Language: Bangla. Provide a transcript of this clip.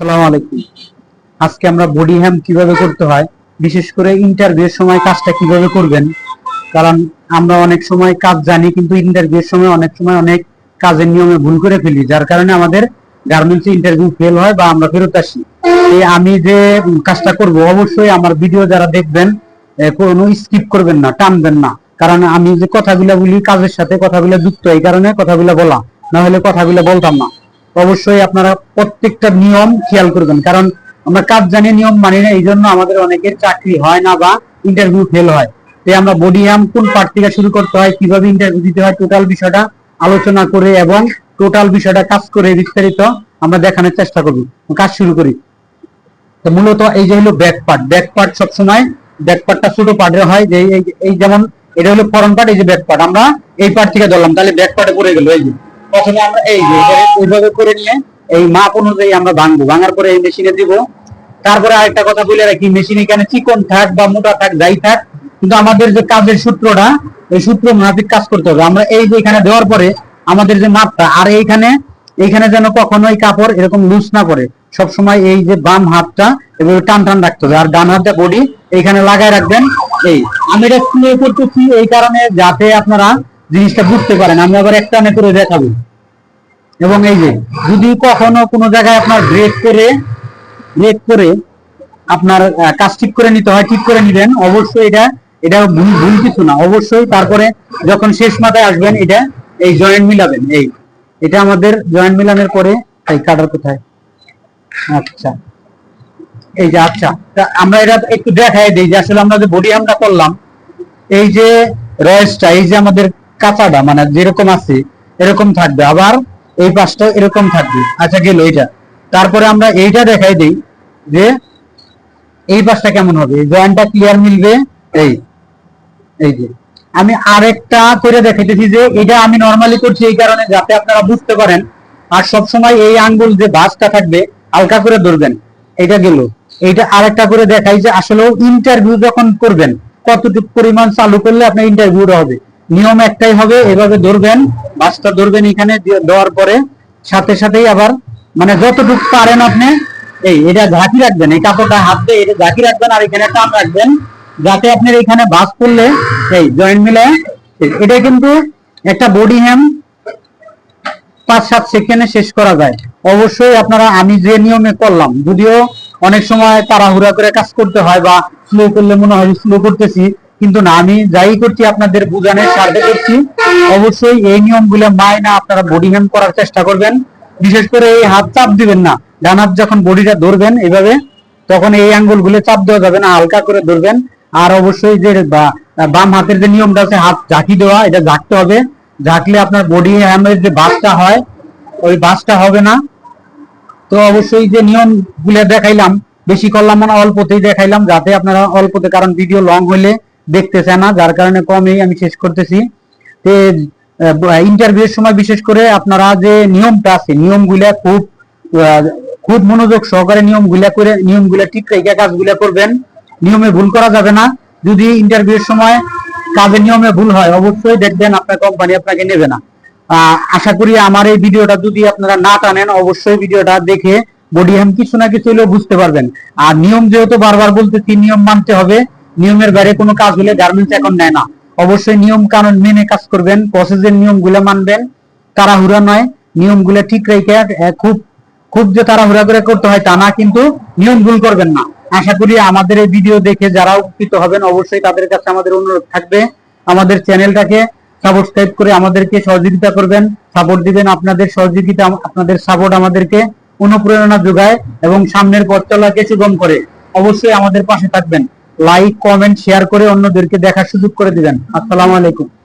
আসসালামু আলাইকুম। আজকে আমরা বডি হ্যাম কীভাবে করতে হয়, বিশেষ করে সময় কাজটা কীভাবে করবেন, কারণ আমরা অনেক সময় কাজ জানি কিন্তু সময় অনেক সময় অনেক কাজের নিয়মে ভুল করে ফেলি, যার কারণে আমাদের ইন্টারভিউ ফেল হয় বা আমরা ফেরত আসি। আমি যে কাজটা করব, অবশ্যই আমার ভিডিও যারা দেখবেন কোনো স্কিপ করবেন না, টানবেন না। কারণ আমি যে কথাগুলো বলি, কাজের সাথে কথাগুলো যুক্ত, এই কারণে কথাগুলো বলা, না হলে কথাগুলো বলতাম না। অবশ্যই আপনারা প্রত্যেকটা নিয়ম খেয়াল করবেন। কারণ আমরা কাজ জানি, নিয়ম মানি না এই জন্য আমাদের অনেকের চাকরি হয় না বা ইন্টারভিউ ফেল হয়। তাই আমরা বডি কোন পার্ট থেকে শুরু করতে হয়, কীভাবে ইন্টারভিউ দিতে হয় টোটাল বিষয়টা আলোচনা করে এবং টোটাল বিষয়টা কাজ করে বিস্তারিত আমরা দেখানোর চেষ্টা করব। কাজ শুরু করি। তো মূলত এই যে হলো ব্যাক পার্ট ব্যাক পার্ট সবসময় ব্যাক পার্টটা ছোট পার্টের হয়, যে এই যেমন এটা হলো ফরন পার্ট এই যে ব্যাক পার্ট আমরা এই পার্ট থেকে ধরলাম, তাহলে ব্যাক পার্টে পড়ে গেল, এই যে। প্রথমে আমরা এই যে এইভাবে করে নিয়ে এই মাপ অনুযায়ী আমরা ভাঙবো। ভাঙার পরে এই মেশিনে দিব। তারপরে আরেকটা কথা বলে রাখি মেশিন এখানে চিকন থাক বা মোটা থাক, যাই থাক, কিন্তু আমাদের যে কাজের সূত্রটা, এই সূত্র মাফিক কাজ করতে হবে। আমরা এই যে এখানে দেওয়ার পরে আমাদের যে মাপটা, আর এইখানে এইখানে যেন কখনো এই কাপড় এরকম লুজ না করে সব সময় এই যে বাম হাতটা এভাবে টান টান রাখতে হবে। আর ডান হাতটা বডি, এইখানে লাগায় রাখবেন। এই, আমি এটা স্প্রে করতেছি এই কারণে যাতে আপনারা জিনিসটা বুঝতে পারেন, আমি আবার একটা টানে করে দেখাবো। এবং এই যে, যদি কখনো কোনো জায়গায় আপনার ব্রেক করে ব্রেক করে আপনার কাজ ঠিক করে নিতে হয়, ঠিক করে নিবেন, অবশ্যই এটা এটা ভুল ভুল কিছু না। অবশ্যই তারপরে যখন শেষ মাথায় আসবেন, এটা এই জয়েন্ট মিলাবেন, এই। এটা আমাদের জয়েন্ট মিলানোর পরে, এই কাটার কোথায়? আচ্ছা। এই যে আচ্ছা। তা আমরা এটা একটু দেখাই দিই যে আসলে আমরা যে বডি আমরা করলাম, এই যে রয়েসটা, এই যে আমাদের কাঁচাটা মানে যেরকম আছে, এরকম থাকবে। আবার এই পাশটা এরকম থাকবে। আচ্ছা গেল এইটা। তারপরে আমরা এইটা দেখাই দিই যে এই পাশটা কেমন হবে। জয়েন্টটা ক্লিয়ার মিলবে? এই এই যে। আমি আরেকটা করে দেখাইতেছি যে এটা আমি নরমালি করছি এই কারণে যাতে আপনারা বুঝতে পারেন। আর সব সময় এই আঙ্গুল যে ভাঁজটা থাকবে, হালকা করে ধরবেন। এটা গেল। এইটা আরেকটা করে দেখাই যে আসলে ইন্টারভিউ যখন করবেন, কতটুকু পরিমাণ চালু করলে আপনার ইন্টারভিউটা হবে। নিয়ম একটাই হবে, এভাবে ধরবেন ভাঁজটা ধরবেন এখানে দেওয়ার পরে, সাথে সাথেই আবার মানে যতটুকু পারেন আপনি, এই, এটা ঝাঁকি রাখবেন, এই কাপড়টা হাত দিয়ে এটা ঝাঁকি রাখবেন, আর এখানে টান রাখবেন, যাতে আপনার এখানে বাস করলে, এই জয়েন্ট মিলে এটা কিন্তু একটা বডি হ্যাম পাঁচ সাত সেকেন্ডে শেষ করা যায়। অবশ্যই আপনারা, আমি যে নিয়মে করলাম, যদিও অনেক সময় তাড়াহুড়া করে কাজ করতে হয় বা স্লো করলে মনে হয় স্লো করতেছি কিন্তু না, আমি যাই করছি, আপনাদের বোঝানোর স্বার্থে করছি। অবশ্যই এই নিয়মগুলো মায় না, আপনারা বডি হ্যাম করার চেষ্টা করবেন। বিশেষ করে এই হাত চাপ দিবেন না। ডান হাত যখন বডিটা ধরবেন এইভাবে তখন এই আঙ্গুলগুলো চাপ দেওয়া যাবে না, হালকা করে ধরবেন। আর অবশ্যই যে বাম হাতের যে নিয়মটা আছে, হাত ঝাঁকি দেওয়া, এটা ঝাঁকতে হবে। ঝাঁকলে আপনার বডি হ্যামের যে বাসটা হয়, ওই বাসটা হবে না। তো অবশ্যই যে নিয়মগুলো দেখাইলাম, বেশি করলাম না, অল্পতেই দেখাইলাম, যাতে আপনারা অল্পতে, কারণ ভিডিও লং হলে দেখতেছে না, যার কারণে কমেই আমি শেষ করতেছি। ইন্টারভিউর সময় বিশেষ করে আপনারা যে নিয়মটা আছে, নিয়মগুলা খুব খুব মনোযোগ সহকারে নিয়মগুলা করে, নিয়মগুলা ঠিক রেখে কাজগুলা করবেন। নিয়মে ভুল করা যাবে না। যদি ইন্টারভিউর সময় কাজের নিয়মে ভুল হয়, অবশ্যই দেখবেন আপনার কোম্পানি আপনাকে নেবে না। আশা করি আমার এই ভিডিওটা যদি আপনারা না টানেন, অবশ্যই ভিডিওটা দেখে বডি হ্যাম কিছু না কিছু হলেও বুঝতে পারবেন। আর নিয়ম যেহেতু বারবার বলতেছি, নিয়ম মানতে হবে। নিয়মের বাইরে কোনো কাজ হলে গার্মেন্টস এখন নেয় না। অবশ্যই নিয়ম কানুন মেনে কাজ করবেন প্রসেসের নিয়মগুলো মানবেন। তাড়াহুড়া নয়, নিয়মগুলো ঠিক রেখে খুব খুব যে তাড়াহুড়া করে করতে হয় তা না, কিন্তু নিয়ম ভুল করবেন না। আশা করি আমাদের এই ভিডিও দেখে যারা উপকৃত হবেন, অবশ্যই তাদের কাছে আমাদের অনুরোধ থাকবে। আমাদের চ্যানেলটাকে সাবস্ক্রাইব করে আমাদেরকে সহযোগিতা করবেন সাপোর্ট দিবেন আপনাদের সহযোগিতা, আপনাদের সাপোর্ট আমাদেরকে অনুপ্রেরণা যোগায় এবং সামনের পথ চলাকে সুগম করে। অবশ্যই আমাদের পাশে থাকবেন। লাইক কমেন্ট শেয়ার করে অন্যদেরকে দেখার সুযোগ করে দিবেন। আসসালামু আলাইকুম।